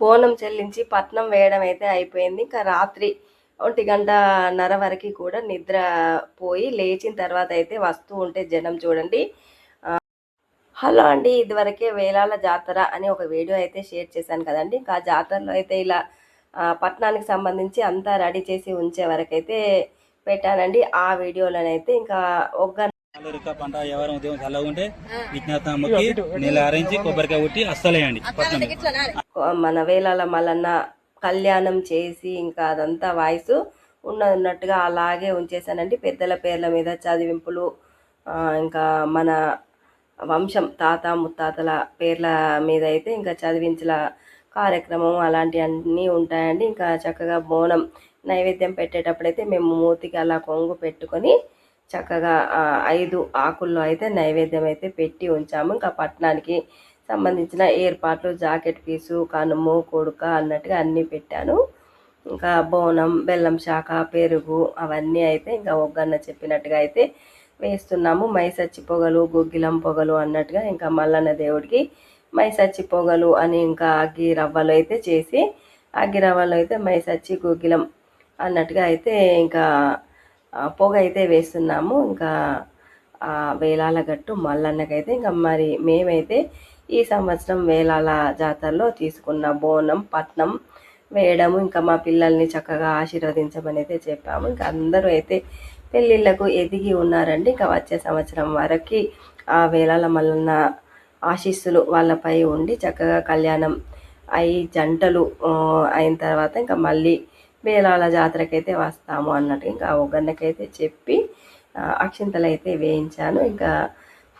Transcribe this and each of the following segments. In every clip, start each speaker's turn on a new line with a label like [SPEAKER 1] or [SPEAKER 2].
[SPEAKER 1] బోనం చెల్లించి పట్నం వేయడం అయితే అయిపోయింది. ఇంకా రాత్రి ఒంటి గంటన్నర వరకు కూడా నిద్ర పోయి లేచిన తర్వాత అయితే వస్తూ ఉంటే జనం చూడండి. హలో అండి ఇదివరకే వేలాల జాతర అని ఒక వీడియో అయితే షేర్ చేశాను కదండి. ఇంకా జాతరలో అయితే ఇలా ఆ, పట్నానికి సంబంధించి అంతా రెడీ చేసి ఉంచే వరకైతే పెట్టానండి. ఆ వీడియోలోనైతే ఇంకా ఒక్క
[SPEAKER 2] పంట ఎవరు ఉదయం చల్లగా ఉంటే నీళ్ళు ఆరించి కొబ్బరికాయ కొట్టి అస్సలేయండి.
[SPEAKER 1] మన వేలాల మల్లన్న కళ్యాణం చేసి ఇంకా అదంతా వాయిస్ ఉన్నట్టుగా అలాగే ఉంచేసానండి పెద్దల పేర్ల మీద చదివింపులు ఇంకా మన వంశం తాత ముత్తాతల పేర్ల మీద అయితే ఇంకా చదివించల కార్యక్రమం అలాంటివన్నీ ఉంటాయండి. ఇంకా చక్కగా బోనం నైవేద్యం పెట్టేటప్పుడైతే మేము మూతికి అలా కొంగు పెట్టుకొని చక్కగా ఐదు ఆకుల్లో అయితే నైవేద్యం అయితే పెట్టి ఉంచాము. ఇంకా పట్టణానికి సంబంధించిన ఏర్పాట్లు జాకెట్ పీసు కనుము కొడుక అన్నట్టుగా అన్నీ పెట్టాను. ఇంకా బోనం బెల్లం శాఖ పెరుగు అవన్నీ అయితే ఇంకా ఒగ్గన్న చెప్పినట్టుగా అయితే వేస్తున్నాము. మైసచ్చి పొగలు గుగ్గిలం పొగలు అన్నట్టుగా ఇంకా మల్లన్న దేవుడికి మైసచ్చి పొగలు అని ఇంకా అగ్గి రవ్వలు అయితే చేసి అగ్గి రవ్వలు అయితే మైసచ్చి గుగ్గిలం అన్నట్టుగా అయితే ఇంకా పొగ అయితే వేస్తున్నాము. ఇంకా వేలాల గట్టు మల్లన్నకైతే ఇంకా మరి మేమైతే ఈ సంవత్సరం వేలాల జాతరలో తీసుకున్న బోనం పట్నం వేయడము ఇంకా మా పిల్లల్ని చక్కగా ఆశీర్వదించమని అయితే చెప్పాము. ఇంకా అందరూ అయితే పెళ్ళిళ్ళకు ఎదిగి ఉన్నారండి. ఇంకా వచ్చే సంవత్సరం వరకు ఆ వేలాల మల్లన్న ఆశీస్సులు వాళ్ళపై ఉండి చక్కగా కళ్యాణం అయి జంటలు అయిన తర్వాత ఇంకా మళ్ళీ వేలాల జాతరకైతే వస్తాము అన్నట్టు ఇంకా ఒగ్గన్నకైతే చెప్పి అక్షింతలు అయితే వేయించాను. ఇంకా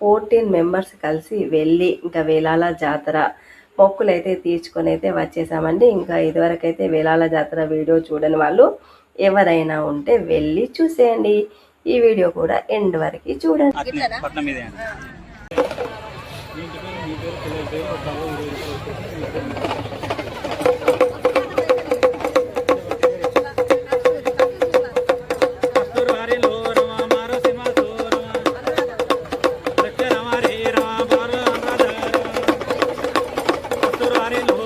[SPEAKER 1] ఫోర్టీన్ మెంబర్స్ కలిసి వెళ్ళి ఇంకా వేలాల జాతర మొక్కులు అయితే తీర్చుకొని అయితే వచ్చేసామండి. ఇంకా ఇదివరకైతే వేలాల జాతర వీడియో చూడని వాళ్ళు ఎవరైనా ఉంటే వెళ్ళి చూసేయండి. ఈ వీడియో కూడా ఎండ్ వరకు చూడండి. money, money.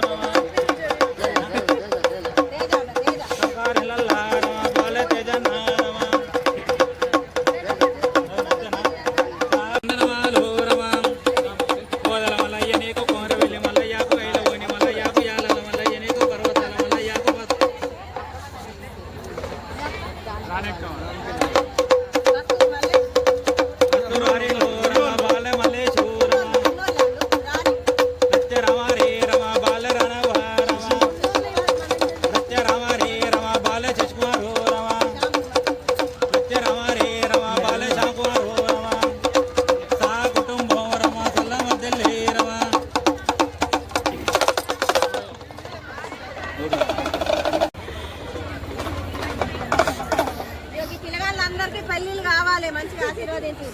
[SPEAKER 2] పిల్లగాళ్ళందరికీ పెళ్ళిళ్ళు కావాలి మంచిగా ఆశీర్వదించి.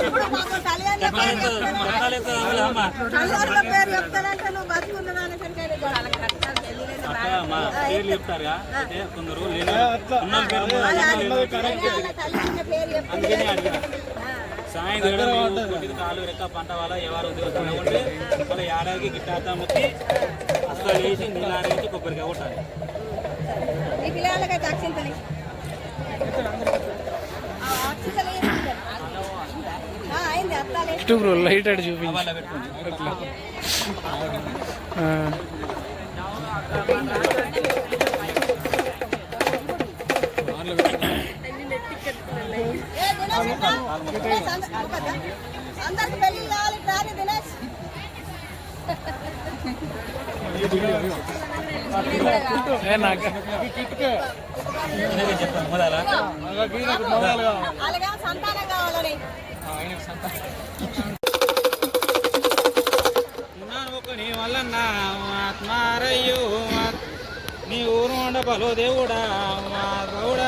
[SPEAKER 2] ఇప్పుడు మాకు పేరు పేరు చెప్తానంటే నువ్వు బతుకున్నదాని
[SPEAKER 1] చెప్తారుగా అయితే కొందరు లేని ఉన్న పేరు
[SPEAKER 2] అది అది
[SPEAKER 1] కొద్దిగా కాలు రెక్క పంట వల్ల ఎవరు ఉంటే వాళ్ళ ఏడాదికి గిట్టాత ముక్కి అసలు వేసి నీళ్ళారేసి కొబ్బరికాయ కొట్టాలి.
[SPEAKER 2] ఇయ్యి. ఆ, అక్షింతలు ఇయ్యి. ఆ, అయింది అత్తాలే
[SPEAKER 3] లైట్ అటు చూపించి
[SPEAKER 1] వాళ్ళ పెట్టుకోండి
[SPEAKER 3] ఆ.
[SPEAKER 2] ఏ దినేష్ ఇట్లా? దినేష్ అంద- ఒకదా? అందరికి పెళ్ళి కావాలి రాని దినేష్ అలాగే సంతానం కావాలని
[SPEAKER 1] ఒక నీ వల్ల నా ఆత్మారయ్యో నీ ఊరు ఉండ బలో దేవుడా మా గౌడ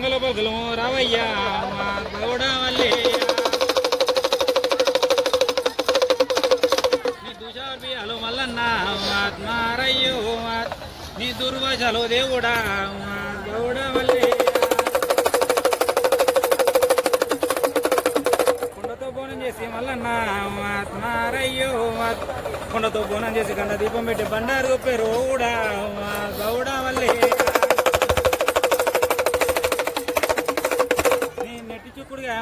[SPEAKER 1] నీ కంగల బొగులు రావయ్యా మా గౌడ వల్లే నీ దుషార్బియాలు మల్లన్న ఆత్మారయ్యో నీ దుర్వశలు దేవుడా మా గౌడ వల్లే కొండతో బోనం చేసి మల్లన్న ఆత్మారయ్యో కొండతో బోనం చేసి కండ దీపం పెట్టి బండారు పెరోడా మా గౌడ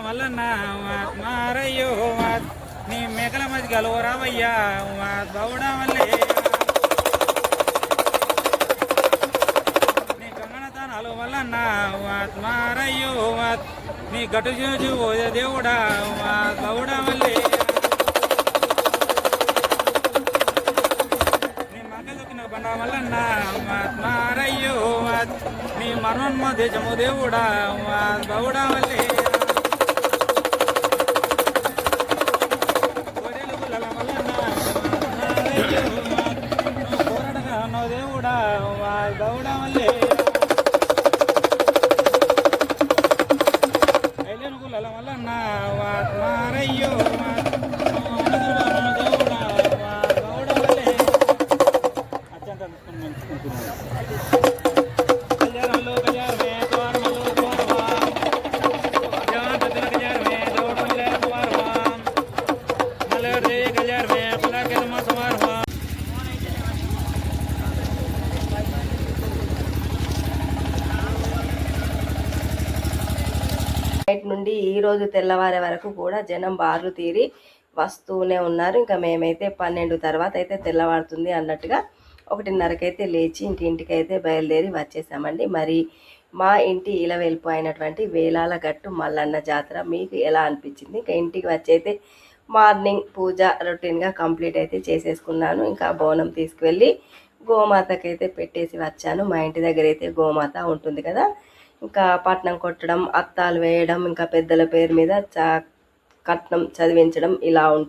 [SPEAKER 1] మల్లన్న ఆత్మారయ్యో నీ మేకల మధ్య గలవ రామయ్యా మా గౌడ నీ కంగన తానాలు వల్లన్న నీ గటు చూచు దేవుడా మా గౌడ వల్లే నీ మగ్గ దొక్కిన బండ నీ మరణోన్మ దేశము దేవుడా గౌడా గౌడ వల్లే మా గౌడ వల్లే
[SPEAKER 4] ఐలేను నుండి ఈ రోజు తెల్లవారే వరకు కూడా జనం బార్లు తీరి వస్తూనే ఉన్నారు. ఇంకా మేమైతే పన్నెండు తర్వాత అయితే తెల్లవారుతుంది అన్నట్టుగా ఒకటిన్నరకైతే లేచి ఇంక ఇంటికైతే అయితే బయలుదేరి వచ్చేసామండి. మరి మా ఇంటి ఇలవెల్పు అయినటువంటి వేలాల గట్టు మల్లన్న జాతర మీకు ఎలా అనిపించింది? ఇంకా ఇంటికి వచ్చి అయితే మార్నింగ్ పూజ రొటీన్గా కంప్లీట్ అయితే చేసేసుకున్నాను. ఇంకా బోనం తీసుకువెళ్ళి గోమాతకైతే పెట్టేసి వచ్చాను. మా ఇంటి దగ్గర అయితే గోమాత ఉంటుంది కదా ఇంకా పట్నం కొట్టడం అత్తాలు వేయడం ఇంకా పెద్దల పేరు మీద చా కట్నం చదివించడం ఇలా ఉంటుంది.